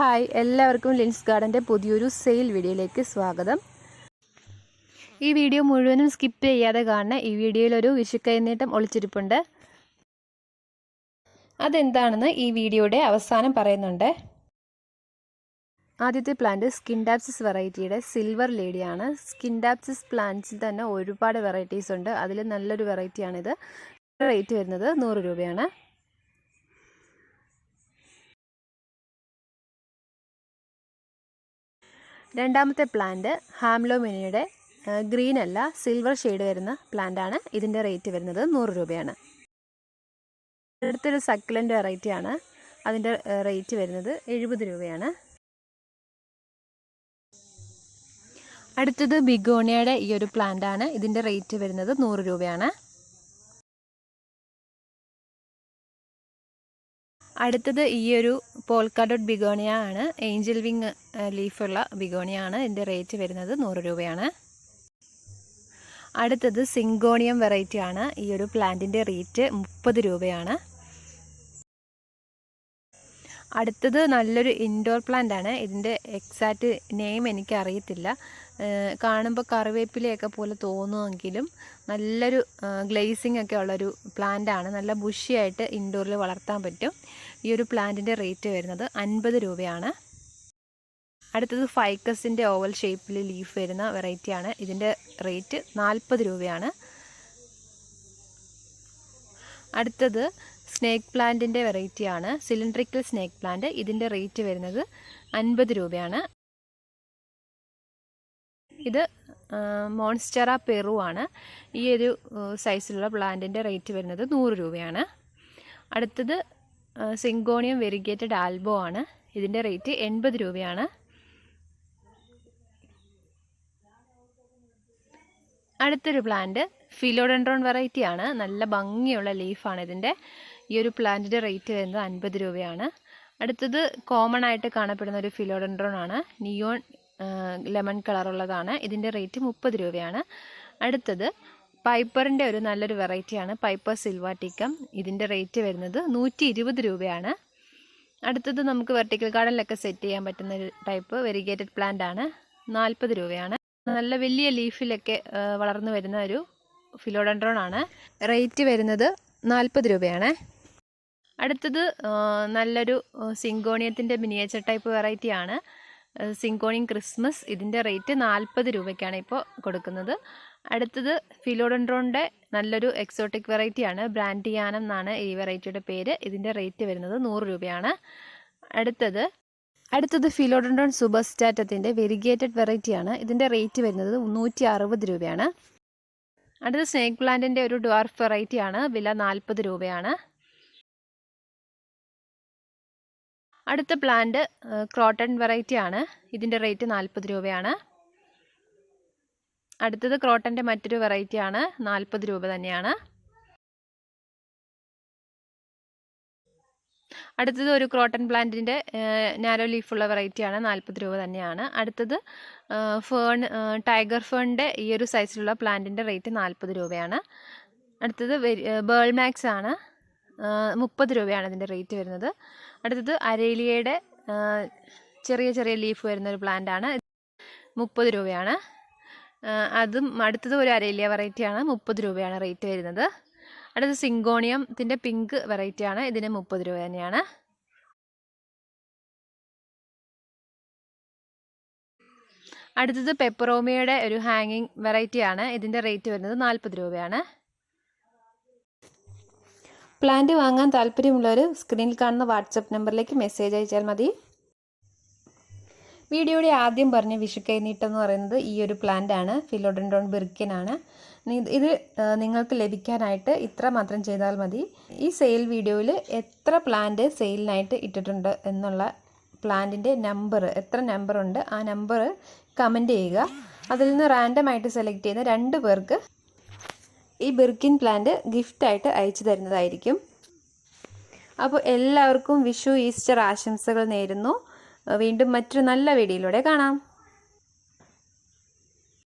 Hi എല്ലാവർക്കും ലിൻസ് ഗാർഡന്റെ പുതിയൊരു sale വീഡിയോയിലേക്ക് സ്വാഗതം. ഈ വീഡിയോ മുഴുവനും സ്കിപ്പ് ചെയ്യാതെ കാണുന്ന ഈ വീഡിയോയിൽ ഒരു വിഷുക്കൈനീട്ടം ഒളിച്ചിരിപ്പുണ്ട്. അതെന്താണെന്ന് ഈ വീഡിയോയുടെ അവസാനം പറയുന്നുണ്ട്. ആദ്യത്തെ പ്ലാന്റ് സ്കിൻഡാപ്സിസ് വെറൈറ്റിയുടെ സിൽവർ ലേഡിയാണ്. സ്കിൻഡാപ്സിസ് പ്ലാന്റ്സിൽ തന്നെ ഒരുപാട് വെറൈറ്റീസ് ഉണ്ട്. അതിൽ നല്ലൊരു വെറൈറ്റിയാണിത്. റേറ്റ് വരുന്നത് നൂറ് രൂപയാണ്. രണ്ടാമത്തെ പ്ലാന്റ് ഹാംലോമിനിയുടെ ഗ്രീൻ അല്ല സിൽവർ ഷെയ്ഡ് വരുന്ന പ്ലാന്റ് ആണ്. ഇതിന്റെ റേറ്റ് വരുന്നത് നൂറ് രൂപയാണ്. അടുത്തൊരു സക്കുലന്റ് വെറൈറ്റിയാണ് അതിന്റെ റേറ്റ് വരുന്നത് എഴുപത് രൂപയാണ്. അടുത്തത് ബിഗോണിയയുടെ ഈ ഒരു പ്ലാന്റ് ആണ്. ഇതിന്റെ റേറ്റ് വരുന്നത് നൂറ് രൂപയാണ്. അടുത്തത് ഈ ഒരു പോൾക്കാഡോട്ട് ബിഗോണിയ ആണ്. ഏഞ്ചൽ വിങ് ലീഫുള്ള ബിഗോണിയ ആണ്. ഇതിന്റെ റേറ്റ് വരുന്നത് നൂറ് രൂപയാണ്. അടുത്തത് സിങ്കോണിയം വെറൈറ്റി ആണ്. ഈ ഒരു പ്ലാന്റിന്റെ റേറ്റ് മുപ്പത് രൂപയാണ്. അടുത്തത് നല്ലൊരു ഇൻഡോർ പ്ലാന്റ് ആണ്. ഇതിന്റെ എക്സാക്റ്റ് നെയിം എനിക്ക് അറിയത്തില്ല കാണുമ്പോൾ കറിവേപ്പിലയൊക്കെ പോലെ തോന്നുമെങ്കിലും നല്ലൊരു ഗ്ലേസിംഗ് ഒക്കെ ഉള്ളൊരു പ്ലാന്റ് ആണ്. നല്ല ബുഷിയായിട്ട് ഇൻഡോറിൽ വളർത്താൻ പറ്റും. ഈ ഒരു പ്ലാന്റിന്റെ റേറ്റ് വരുന്നത് അൻപത് രൂപയാണ്. അടുത്തത് ഫൈക്കസിന്റെ ഓവൽ ഷേപ്പിൽ ലീഫ് വരുന്ന വെറൈറ്റിയാണ് ഇതിന്റെ റേറ്റ് നാൽപ്പത് രൂപയാണ്. അടുത്തത് സ്നേക്ക് പ്ലാന്റിന്റെ വെറൈറ്റിയാണ് സിലിണ്ട്രിക്കൽ സ്നേക്ക് പ്ലാന്റ് ഇതിന്റെ റേറ്റ് വരുന്നത് അൻപത് രൂപയാണ്. ഇത് മോൺസ്റ്ററ പെറു ആണ്. ഈ ഒരു സൈസിലുള്ള പ്ലാന്റിന്റെ റേറ്റ് വരുന്നത് നൂറ് രൂപയാണ്. അടുത്തത് സിങ്കോണിയം വെരിഗേറ്റഡ് ആൽബോ ആണ്. ഇതിന്റെ റേറ്റ് എൺപത് രൂപയാണ്. അടുത്തൊരു പ്ലാന്റ് ഫിലോഡൻഡ്രോൺ വെറൈറ്റി ആണ്. നല്ല ഭംഗിയുള്ള ലീഫാണ് ഇതിന്റെ ഈ ഒരു പ്ലാന്റിന്റെ റേറ്റ് വരുന്നത് അൻപത് രൂപയാണ്. അടുത്തത് കോമൺ ആയിട്ട് കാണപ്പെടുന്ന ഒരു ഫിലോഡൻഡ്രോൺ ആണ്. നിയോൺ ലെമൺ കളറുള്ളതാണ് ഇതിന്റെ റേറ്റ് മുപ്പത് രൂപയാണ്. അടുത്തത് പൈപ്പറിന്റെ ഒരു നല്ലൊരു വെറൈറ്റിയാണ് പൈപ്പർ സിൽവാറ്റിക്കം ഇതിന്റെ റേറ്റ് വരുന്നത് നൂറ്റി ഇരുപത് രൂപയാണ്. അടുത്തത് നമുക്ക് വെർട്ടിക്കൽ ഗാർഡനിലൊക്കെ സെറ്റ് ചെയ്യാൻ പറ്റുന്ന ഒരു ടൈപ്പ് വെരിഗേറ്റഡ് പ്ലാന്റ് ആണ്. നാൽപ്പത് രൂപയാണ്. നല്ല വലിയ ലീഫിലൊക്കെ വളർന്നു വരുന്ന ഒരു ഫിലോഡൻഡ്രോൺ ആണ്. റേറ്റ് വരുന്നത് നാൽപ്പത് രൂപയാണ്. അടുത്തത് നല്ലൊരു സിങ്കോണിയത്തിന്റെ മിനിയേച്ചർ ടൈപ്പ് വെറൈറ്റി ആണ്. സിങ്കോണിയം ക്രിസ്മസ് ഇതിന്റെ റേറ്റ് നാൽപ്പത് രൂപയ്ക്കാണ് ഇപ്പോൾ കൊടുക്കുന്നത്. അടുത്തത് ഫിലോഡൻഡ്രോണിന്റെ നല്ലൊരു എക്സോട്ടിക് വെറൈറ്റിയാണ്. ബ്രാൻഡിയാനം എന്നാണ് ഈ വെറൈറ്റിയുടെ പേര്. ഇതിന്റെ റേറ്റ് വരുന്നത് നൂറ് രൂപയാണ്. അടുത്തത് അടുത്തത് ഫിലോഡൻഡ്രോൺ സൂപ്പർസ്റ്റാറ്റത്തിന്റെ വെരിഗേറ്റഡ് വെറൈറ്റിയാണ്. ഇതിന്റെ റേറ്റ് വരുന്നത് നൂറ്റി അറുപത് രൂപയാണ്. അടുത്തത് സ്നേക്ക് പ്ലാന്റിന്റെ ഒരു ഡ്വാർഫ് വെറൈറ്റിയാണ്. വില നാൽപ്പത് രൂപയാണ്. അടുത്ത പ്ലാന്റ് ക്രോട്ടൺ വെറൈറ്റി ആണ്. ഇതിന്റെ റേറ്റ് നാൽപ്പത് രൂപയാണ്. അടുത്തത് ക്രോട്ടന്റെ മറ്റൊരു വെറൈറ്റി ആണ്. നാൽപ്പത് രൂപ തന്നെയാണ്. അടുത്തത് ഒരു ക്രോട്ടൺ പ്ലാന്റിന്റെ നാരോ ലീഫുള്ള വെറൈറ്റിയാണ് നാൽപ്പത് രൂപ തന്നെയാണ്. അടുത്തത് ഫേൺ ടൈഗർ ഫേണിന്റെ ഈ ഒരു സൈസിലുള്ള പ്ലാന്റിന്റെ റേറ്റ് നാൽപ്പത് രൂപയാണ്. അടുത്തത് ബേൾ മാക്സ് ആണ്. മുപ്പത് രൂപയാണ് ഇതിന്റെ റേറ്റ് വരുന്നത്. അടുത്തത് അരേലിയയുടെ ചെറിയ ചെറിയ ലീഫ് വരുന്ന ഒരു പ്ലാന്റ് ആണ് മുപ്പത് രൂപയാണ്. അതും അടുത്തത് ഒരു അരേലിയ വെറൈറ്റിയാണ്. മുപ്പത് രൂപയാണ് റേറ്റ് വരുന്നത്. അടുത്തത് സിങ്കോണിയത്തിന്റെ പിങ്ക് വെറൈറ്റിയാണ്. ഇതിന് മുപ്പത് രൂപ തന്നെയാണ്. അടുത്തത് പെപ്പറോമിയയുടെ ഒരു ഹാങ്ങിങ് വെറൈറ്റിയാണ്. ഇതിന്റെ റേറ്റ് വരുന്നത് നാൽപ്പത് രൂപയാണ്. പ്ലാന്റ് വാങ്ങാൻ താല്പര്യമുള്ളവർ സ്ക്രീനിൽ കാണുന്ന വാട്സപ്പ് നമ്പറിലേക്ക് മെസ്സേജ് അയച്ചാൽ മതി. വീഡിയോയുടെ ആദ്യം പറഞ്ഞ വിഷുക്കൈനീട്ടം എന്ന് പറയുന്നത് ഈ ഒരു പ്ലാന്റ് ആണ്. ഫിലോഡൻഡോൺ ബിർക്കിൻ ആണ്. ഇത് നിങ്ങൾക്ക് ലഭിക്കാനായിട്ട് ഇത്ര മാത്രം ചെയ്താൽ മതി. ഈ സെയിൽ വീഡിയോയിൽ എത്ര പ്ലാന്റ് സെയിലിനായിട്ട് ഇട്ടിട്ടുണ്ട് എന്നുള്ള പ്ലാന്റിന്റെ നമ്പർ എത്ര നമ്പർ ഉണ്ട് ആ നമ്പർ കമന്റ് ചെയ്യുക. അതിൽ നിന്ന് റാൻഡമായിട്ട് സെലക്ട് ചെയ്യുന്ന രണ്ട് പേർക്ക് ഈ ബിർക്കിൻ പ്ലാന്റ് ഗിഫ്റ്റായിട്ട് അയച്ചു തരുന്നതായിരിക്കും. അപ്പോൾ എല്ലാവർക്കും വിഷു ഈസ്റ്റർ ആശംസകൾ നേരുന്നു. വീണ്ടും മറ്റൊരു നല്ല വീഡിയോയിലൂടെ കാണാം.